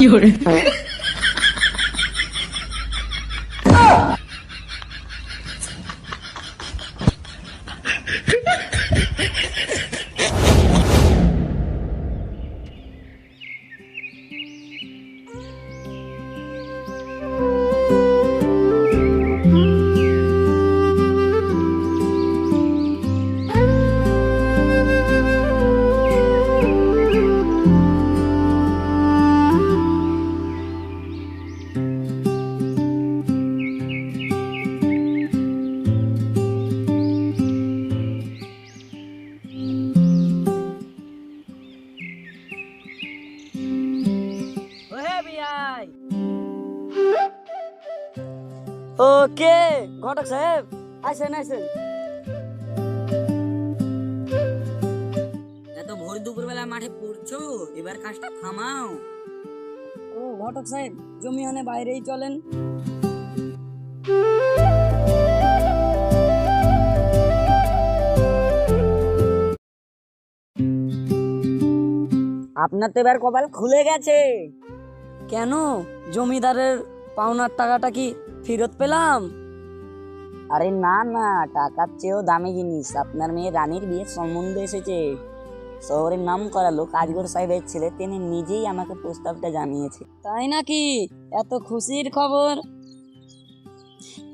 有人 বিয়াই ওকে ঘটক সাহেব আইসেন আইসেন। এত ভোর দুপুরবেলা মাঠে পড়ছো এবার কাজটা থামাও। ও ঘটক সাহেব জমি হনে বাইরেই চলেন। আপনার তো এবার কপাল খুলে গেছে। কেন? জমিদারের পাওনার টাকাটা কি ফেরত পেলাম? আরে না না টাকার চেয়েও দামি জিনিস। আপনার মেয়ে রানীর বিয়ের সম্বন্ধ এসেছে। শহরের নাম করা লোক আজগর সাহেবের ছেলে তিনি নিজেই আমাকে প্রস্তাবটা জানিয়েছে। তাই নাকি? এত খুশির খবর।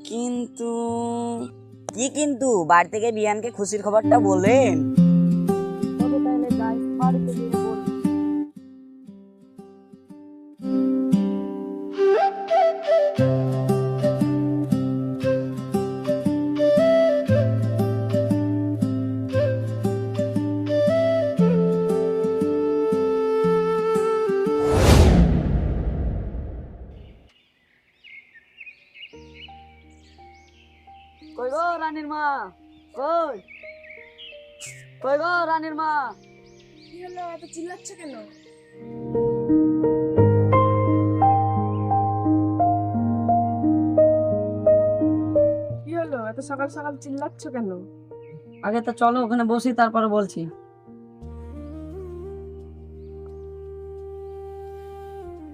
কিন্তু কি কিন্তু? বাড়ি থেকে বিয়ানকে খুশির খবরটা বলেন। গো রানীর মা কই? কই গো রানীর মা? কি হলো এত চিল্লাচ্ছ কেন? কি হলো এত সকাল সকাল চিল্লাচ্ছ কেন? আগে তো চলো ওখানে বসি তারপরে বলছি।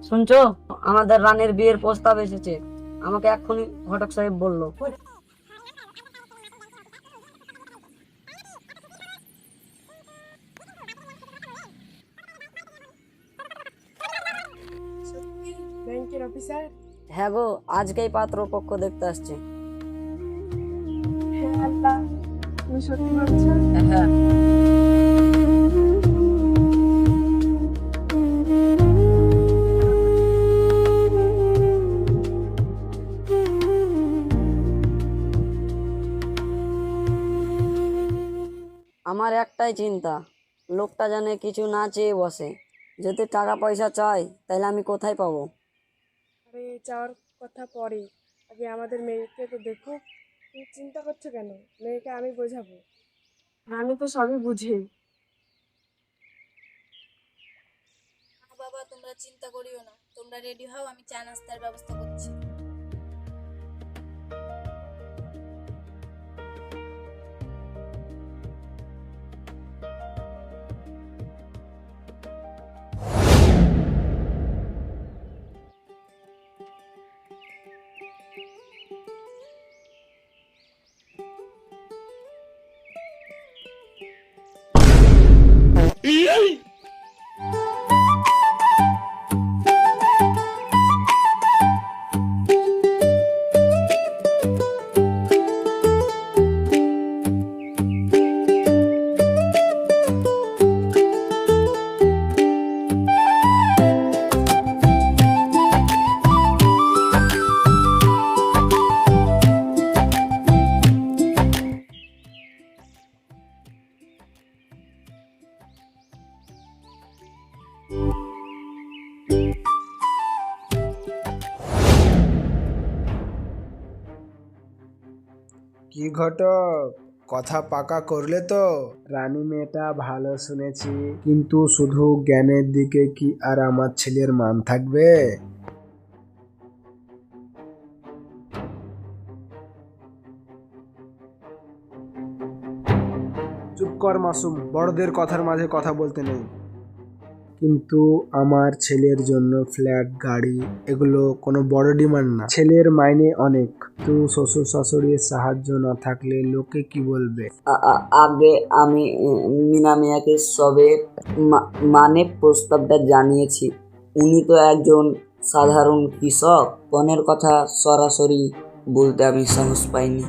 শুনছো? আমাদের রানীর বিয়ের প্রস্তাব এসেছে। আমাকে এক্ষুনি ঘটক সাহেব বলল সত্যি ব্যাংকের অফিসার? হ্যাঁ গো আজকেই পাত্র পক্ষ দেখতে আসছে। আল্লাহ তুমি সত্যি বলছো? হ্যাঁ। আমার একটাই চিন্তা লোকটা জানে কিছু না চেয়ে বসে। যদি টাকা পয়সা চাই তাহলে আমি কোথায় পাবো? আরে যাওয়ার কথা পরে আগে আমাদের মেয়েকে তো দেখুক তুমি চিন্তা করছ কেন? মেয়েকে আমি বোঝাবো। আমি তো সবই বুঝি। বাবা তোমরা চিন্তা করিও না। তোমরা রেডি হও আমি চা নাস্তার ব্যবস্থা করছি। কি ঘটক? কথা পাকা করলে তো? রানী মেয়েটা ভালো শুনেছি, কিন্তু শুধু জ্ঞানের দিকে কি আর আমার ছেলের মান থাকবে? চুপ কর মাসুম, বড়দের কথার মাঝে কথা বলতে নেই। কিন্তু আমার ছেলের জন্য ফ্ল্যাট, গাড়ি এগুলো কোনো বড় ডিমান্ড না। ছেলের মাইনে অনেক। তো শ্বশুর শাশুড়ির সাহায্য না থাকলে লোকে কি বলবে? আগে আমি, মিনা মিয়াকে সবে মানে প্রস্তাবটা জানিয়েছি। উনি তো একজন সাধারণ কৃষক। পনেরো কথা সরাসরি বলতে আমি সাহস পাইনি।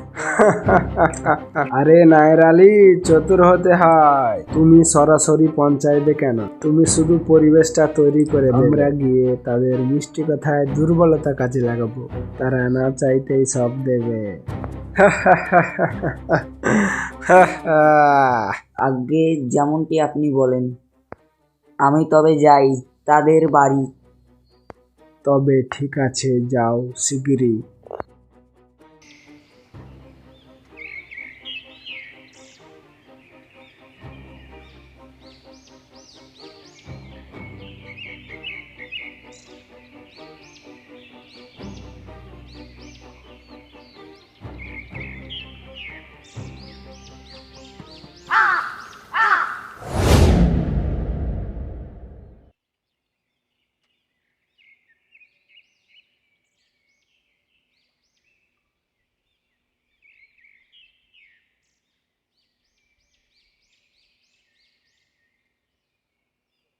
আরে নায়ের আলী চতুর হতে হয়। তুমি সরাসরি পঞ্চায়েতে কেন? তুমি শুধু পরিবেশটা তৈরি করে আমরা গিয়ে তাদের মিষ্টি কথায় দুর্বলতা কাজে লাগাবো। তারা না চাইতেই সব দেবে। আগে যেমনটি আপনি বলেন আমি তবে যাই তাদের বাড়ি। তবে ঠিক আছে যাও শিগগিরই।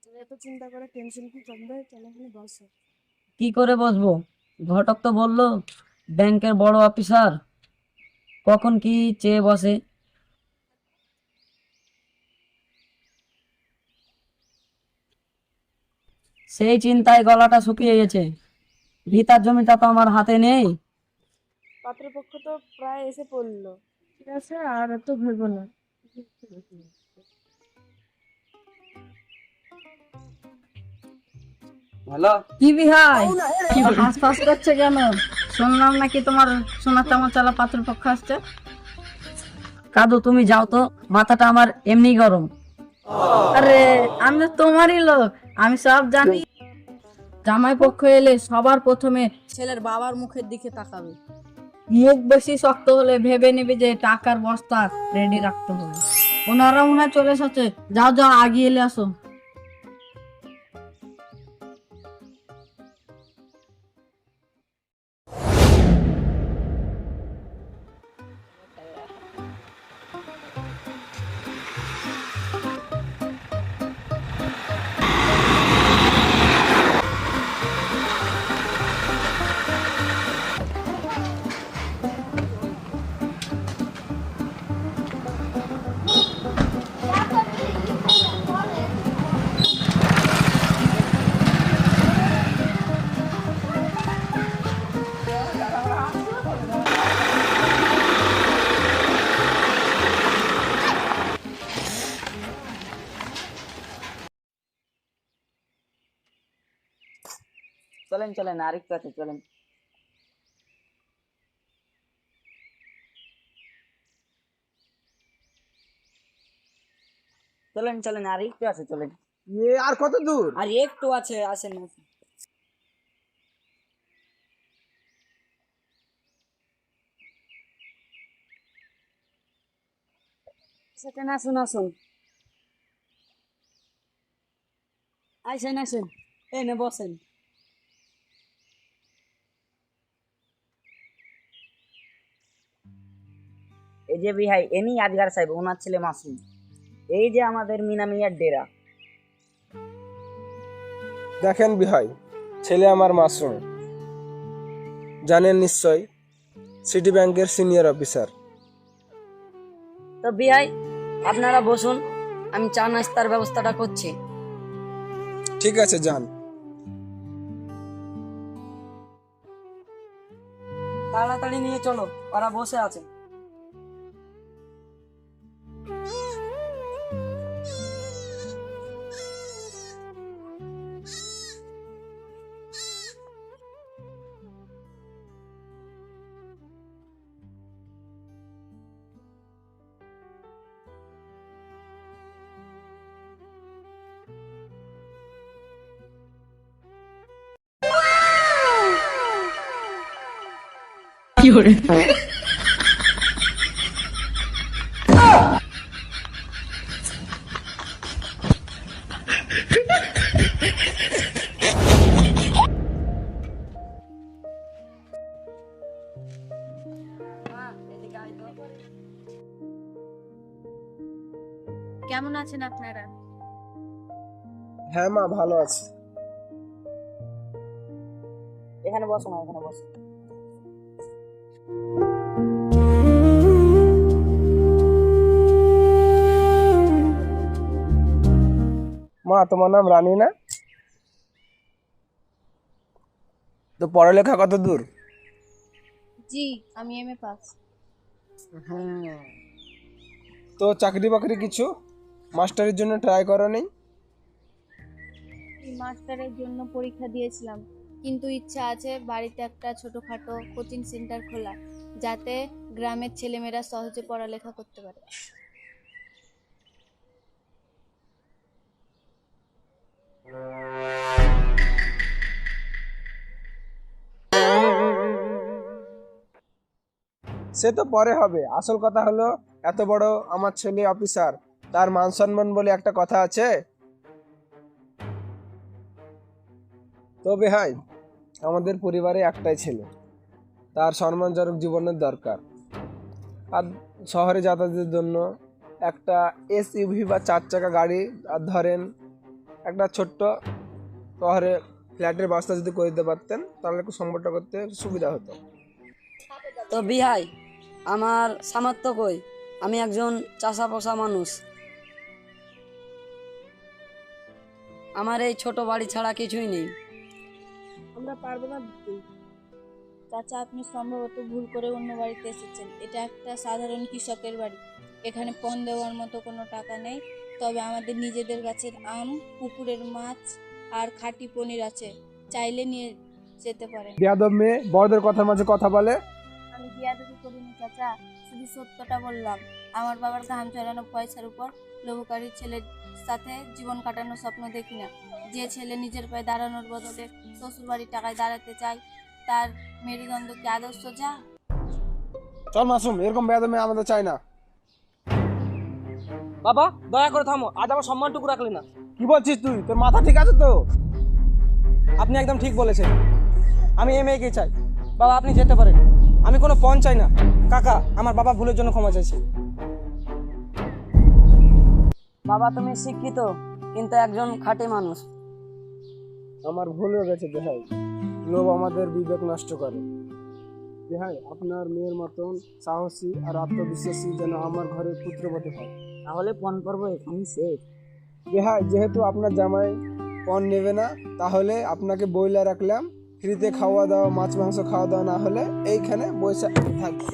এত চিন্তা করে টেনশন কি কমবে চলো এখানে বসো? কি করে বসবো? ঘটক তো বলল ব্যাংকের বড় অফিসার কখন কি চেয়ে বসে? সেই চিন্তায় গলাটা শুকিয়ে গেছে। ভিতার জমিটা তো আমার হাতে নেই। পাত্রপক্ষ তো প্রায় এসে পড়ল। ঠিক আছে আর এত ভেবো না। হ্যালো কি বিহাই? করছে কেন? শুনলাম নাকি তোমার পাত্র পক্ষ আসছে। কাদু তুমি যাও তো মাথাটা আমার এমনি গরম। আরে আমি তোমারই লোক আমি সব জানি। জামাই পক্ষ এলে সবার প্রথমে ছেলের বাবার মুখের দিকে তাকাবে। মুখ বেশি শক্ত হলে ভেবে নেবে যে টাকার বস্তা রেডি রাখতে হবে। ওনারা মনে হয় চলে এসেছে। যাও যাও আগিয়ে এলে আসো। চলেন চলেন আরেকটু আছে চলেন। চলেন চলেন আরেকটু আছে চলেন। এ আর কত দূর? আর একটু আছে আসেন। আসেন। আসুন আসুন আসেন। আসেন এনে বসেন। এই যে বিহাই এনি আজগার সাহেব ওনার ছেলে মাসুম। এই যে আমাদের মিনা মিয়ার ডেরা। দেখেন বিহাই ছেলে আমার মাসুম। জানেন নিশ্চয় সিটি ব্যাংকের সিনিয়র অফিসার। তো বিহাই আপনারা বসুন আমি চা নাস্তার ব্যবস্থাটা করছি। ঠিক আছে যান। তাড়াতাড়ি নিয়ে চলো ওরা বসে আছে। 有人。আছেন আপনারা? হ্যাঁ মা ভালো আছি। এখানে বসো মা এখানে বসো। মা তোমার নাম রানী না তো পড়ালেখা কত দূর? জি আমি এম এ পাস তো চাকরি বাকরি কিছু? মাস্টারের জন্য ট্রাই করো নেই মাস্টারের জন্য পরীক্ষা দিয়েছিলাম। কিন্তু ইচ্ছা আছে বাড়িতে একটা ছোটখাটো কোচিং সেন্টার খোলা যাতে গ্রামের ছেলেমেয়েরা সহজে পড়ালেখা করতে পারে। সে তো পরে হবে। আসল কথা হলো এত বড় আমার ছেলে অফিসার তার মান সম্মান বলে একটা কথা আছে? তবে হাই, আমাদের পরিবারে একটাই ছেলে। তার সম্মানজনক জীবনের দরকার। আর শহরে যাতায়াতের জন্য একটা এসইউভি বা চার চাকা গাড়ি, আর ধরেন একটা ছোট্ট শহরে ফ্ল্যাটের ব্যবস্থা যদি করে দিতে পারতেন, তাহলে একটু সম্পর্কটা করতে সুবিধা হতো। তো বিহাই, আমার সামর্থ্য কই? আমি একজন চাষা পোষা মানুষ। আমার এই ছোট বাড়ি ছাড়া কিছুই নেই। আমরা পারব না দিতে চাচা আপনি সম্ভবত ভুল করে অন্য বাড়িতে এসেছেন। এটা একটা সাধারণ কৃষকের বাড়ি। এখানে পণ দেওয়ার মতো কোনো টাকা নেই। তবে আমাদের নিজেদের গাছের আম পুকুরের মাছ আর খাঁটি পনির আছে। চাইলে নিয়ে যেতে পারেন। বেয়াদব মেয়ে বড়দের কথার মাঝে কথা বলে। আমি বিয়াদবি করিনি চাচা। শুধু সত্যটা বললাম। আমার বাবার ঘাম চড়ানো পয়সার উপর লোভকারীর ছেলের সাথে জীবন কাটানোর স্বপ্ন দেখি না। যে ছেলে নিজের পায়ে দাঁড়ানোর বদলে শ্বশুর বাড়ির টাকায় দাঁড়াতে চায় তার মেরুদণ্ড কি আদর্শ যা? চল মাসুম এরকম বেদমে আমাদের চাই না। বাবা দয়া করে থামো আজ আমার সম্মানটুকু রাখলে না। কি বলছিস তুই? তোর মাথা ঠিক আছে তো? আপনি একদম ঠিক বলেছেন। আমি এই মেয়েকে চাই। বাবা আপনি যেতে পারেন। আমি কোনো পণ চাই না। কাকা আমার বাবা ভুলের জন্য ক্ষমা চাইছি। বাবা তুমি শিক্ষিত কিন্তু একজন খাঁটি মানুষ। আমার ভুল হয়ে গেছে দেহাই লোভ আমাদের বিবেক নষ্ট করে। দেহাই আপনার মেয়ের মতন সাহসী আর আত্মবিশ্বাসী যেন আমার ঘরে পুত্রবতী হয়। তাহলে পণ পর্ব এখানেই শেষ। দেহাই যেহেতু আপনার জামাই পণ নেবে না তাহলে আপনাকে বইলা রাখলাম। ফ্রিতে খাওয়া দাওয়া মাছ মাংস খাওয়া দাওয়া না হলে এইখানে বসে থাকবে